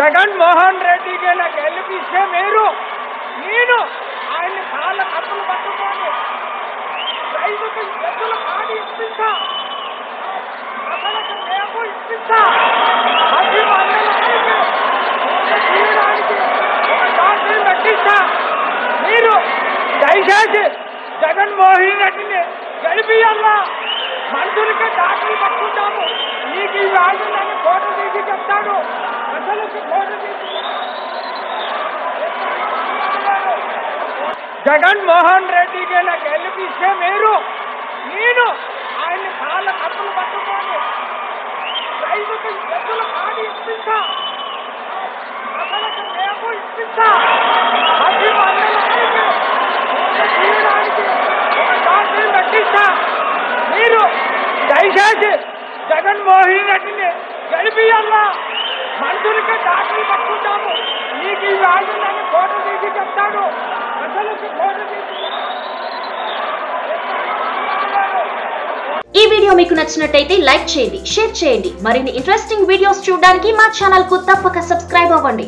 జగన్మోహన్ రెడ్డికి నాకు గెలిపిస్తే మీరు నేను ఆయన కాళ్ళ కప్పులు పట్టుకొని రైతుకి ఎద్దుల పాడి ఇప్పిస్తా. అసలు మేము ఇప్పిస్తా. ప్రతి మండలానికి ఒక ఒక డాక్టర్ని పెట్టిస్తా మీరు దయచేసి జగన్మోహన్ రెడ్డిని గెలిపియల్లా మనుషులకి డాక్టర్లు పట్టుకుంటాము నీకు ఈ వ్యాధులని నన్ను ఫోటో తీసి చెప్తాను జగన్మోహన్ రెడ్డికి నాకు గెలిపిస్తే మీరు నేను ఆయన కాళ్ళ కప్పులు పట్టుకొని రైతుకి ఎద్దులు కాడి ఇప్పిస్తా ప్రజలకు మేము ఇప్పిస్తా ప్రతి మండలానికి తీయడానికి ఒక డాక్టర్ని పెట్టిస్తా మీరు దయచేసి జగన్మోహన్ రెడ్డిని గెలిపియల్లా మనుషులకి దాటిని పట్టుకుంటాము. నీకు ఈ వాళ్ళు కోట తీసి చెప్తాడు. ప్రజలకు కోట తీసి ఈ వీడియో మీకు నచ్చినట్టయితే లైక్ చేయండి షేర్ చేయండి. మరిన్ని ఇంట్రెస్టింగ్ వీడియోస్ చూడడానికి మా ఛానల్కు తప్పక సబ్స్క్రైబ్ అవ్వండి.